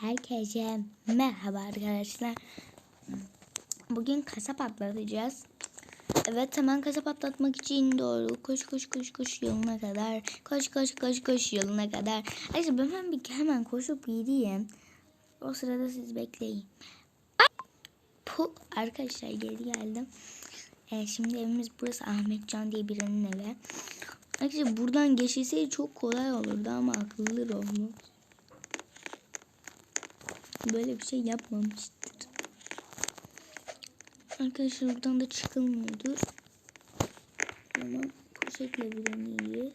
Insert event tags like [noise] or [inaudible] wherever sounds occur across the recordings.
Herkese merhaba arkadaşlar. Bugün kasa patlatacağız. Evet hemen kasa patlatmak için doğru koş koş koş koş yoluna kadar koş koş koş koş yoluna kadar. Arkadaşlar ben hemen, bir, hemen koşup gideyim. O sırada siz bekleyin. Puh, arkadaşlar geri geldim. Ee, şimdi evimiz burası Ahmetcan diye birinin evi. Arkadaşlar buradan geçilseydi çok kolay olurdu ama akıllı Roblox böyle bir şey yapmamıştır. Arkadaşlar buradan da çıkılmıyordur. Ama poşetle bir deneyelim.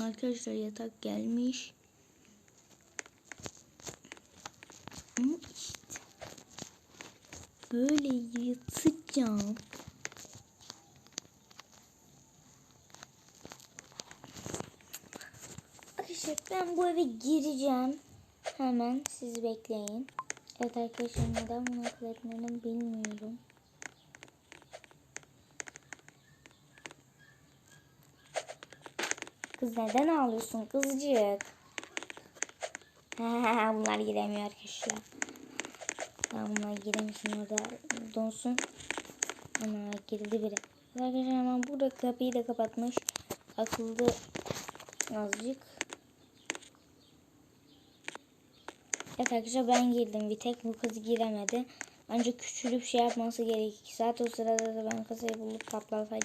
Arkadaşlar yatak gelmiş. Böyle yatacağım. Arkadaşlar ben bu eve gireceğim. Hemen siz bekleyin. Evet arkadaşlar neden bunu akıl etmedim bilmiyorum. Kız neden ağlıyorsun kızcık? [laughs] bunlar giremiyor arkadaşlar. Ya bunlar giremesin orada donsun. Ana girdi biri. Arkadaşlar hemen burada kapıyı da kapatmış. Akıllı azıcık. Evet arkadaşlar ben girdim. Bir tek bu kız giremedi. Ancak küçülüp şey yapması gerek. 2 saat o sırada da ben kasayı bulup kaplatacağım.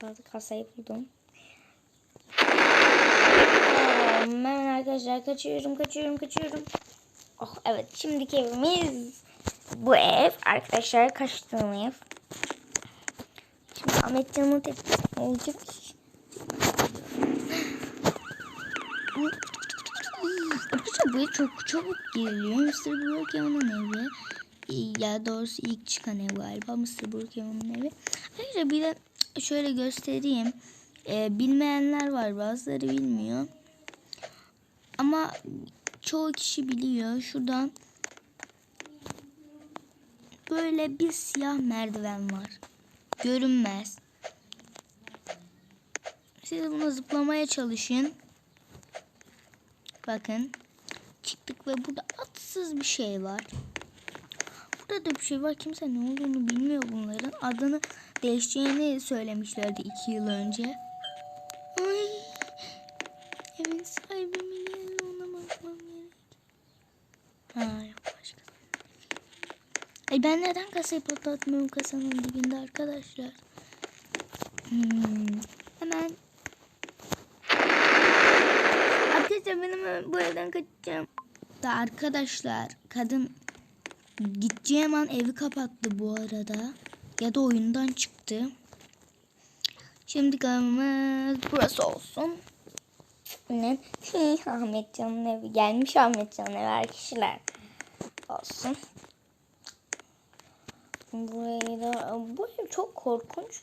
Pardon kasayı buldum. Hemen arkadaşlar kaçıyorum kaçıyorum kaçıyorum. Oh evet şimdiki evimiz bu ev. Arkadaşlar kaçtığım ev. Şimdi Ahmet Can'ın tepkisi olacak. Arkadaşlar bu çok çabuk geliyor. Mr. Brookhaven'ın evi. Ya doğrusu ilk çıkan ev galiba Mr. Brookhaven'ın evi. Arkadaşlar bir de şöyle göstereyim. Ee, bilmeyenler var bazıları bilmiyor. Ama çoğu kişi biliyor. Şuradan böyle bir siyah merdiven var. Görünmez. Siz buna zıplamaya çalışın. Bakın. Çıktık ve burada atsız bir şey var. Burada da bir şey var. Kimse ne olduğunu bilmiyor bunların. Adını değişeceğini söylemişlerdi iki yıl önce. Ay. Evin sahibi mi geldi ona bakmam gerek. Ha yok başka. Ay ben neden kasayı patlatmıyorum kasanın dibinde arkadaşlar. Hmm. Hemen Arkadaşlar hemen bu evden kaçacağım. Da arkadaşlar kadın gideceğim an evi kapattı bu arada. Ya da oyundan çıktı. Şimdi evimiz burası olsun. Ne? Şey, Ahmetcan'ın evi gelmiş Ahmetcan'ın evi kişiler olsun. Burayı da bu ev çok korkunç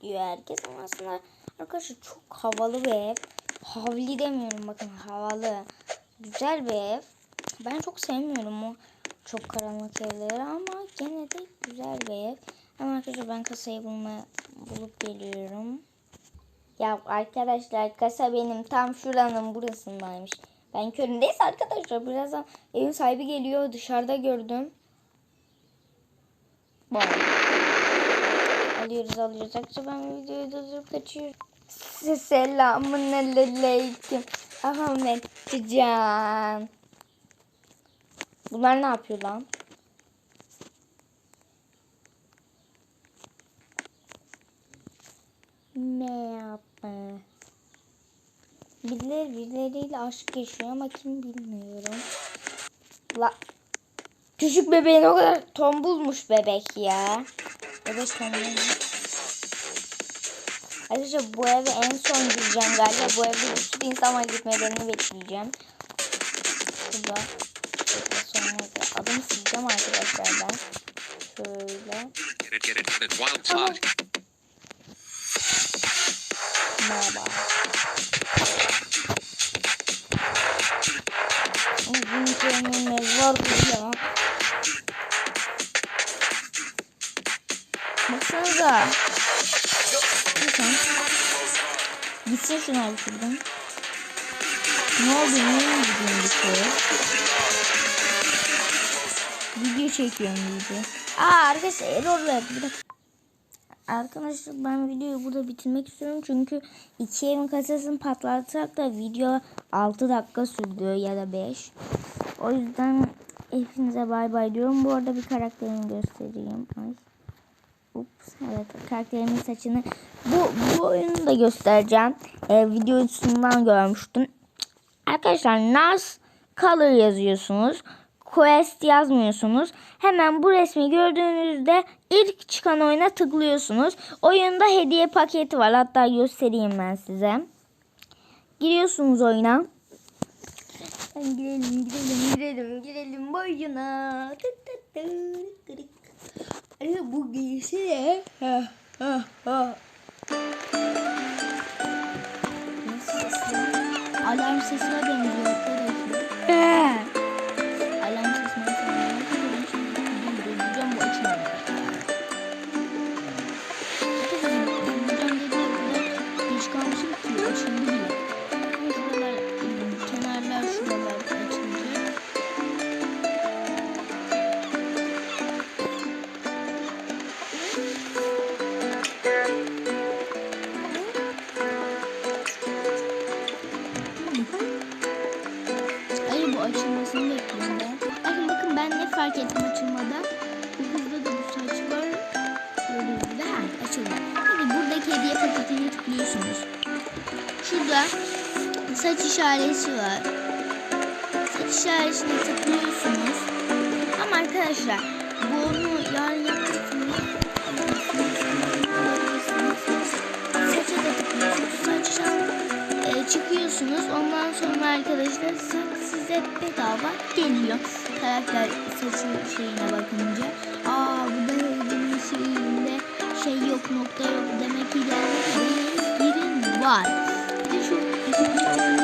diyor herkes ama aslında arkadaşlar çok havalı bir ev. Havli demiyorum bakın havalı. Güzel bir ev. Ben çok sevmiyorum o çok karanlık evleri ama gene de güzel bir ev. Ama arkadaşlar ben kasayı bulma, bulup geliyorum. Ya arkadaşlar kasa benim tam şuranın burasındaymış. Ben köründeyse arkadaşlar birazdan evin sahibi geliyor dışarıda gördüm. Bak. Alıyoruz alıyoruz. Arkadaşlar ben videoyu durdurup kaçıyorum. Selamun aleyküm. Ahmet Can. Bunlar ne yapıyor lan? Yapma? Birileri birileriyle aşk yaşıyor ama kim bilmiyorum. La Küçük bebeğin o kadar tombulmuş bebek ya. Bebek tombul. Arkadaşlar bu eve en son gireceğim galiba. Bu evde bir sürü insan var gitmelerini bekleyeceğim. Burada. Sonra adımı sileceğim arkadaşlar ben. Şöyle. Tamam. Merhaba. Uzun kendime var ya. Baksanıza. Gitsin şunlar bir şuradan. Ne oldu? Niye gidiyorsun dışarı? Video çekiyorum video. Aa arkadaşlar error verdi. Arkadaşlar ben videoyu burada bitirmek istiyorum çünkü iki evin kasasını patlatsak da video 6 dakika sürdü ya da 5. O yüzden hepinize bay bay diyorum. Bu arada bir karakterimi göstereyim. Ay. Ups, evet karakterimin saçını bu bu oyunu da göstereceğim. Ee, videosundan görmüştüm. Arkadaşlar Nas Color yazıyorsunuz. Quest yazmıyorsunuz. Hemen bu resmi gördüğünüzde ilk çıkan oyuna tıklıyorsunuz. Oyunda hediye paketi var. Hatta göstereyim ben size. Giriyorsunuz oyuna. Girelim, girelim, girelim, girelim oyuna. Tık tık tık tık. Ay, bu fark ettim açılmada. Bu kızda da bu saç var. Gördüğünüzde ha açıldı. Hadi buradaki hediye paketini tıklıyorsunuz. Şurada saç işareti var. Saç işaretine tıklıyorsunuz. Ama arkadaşlar bunu yarın yapacaksınız. Saça da tıklıyorsunuz. Saçtan e, çıkıyorsunuz. Ondan sonra arkadaşlar saç size bedava geliyor. Karakter seçim şeyine bakınca. Aa bu da bunun şeyinde şey yok nokta yok demek ki ilerleyebiliriz. Girin var. Bir de şu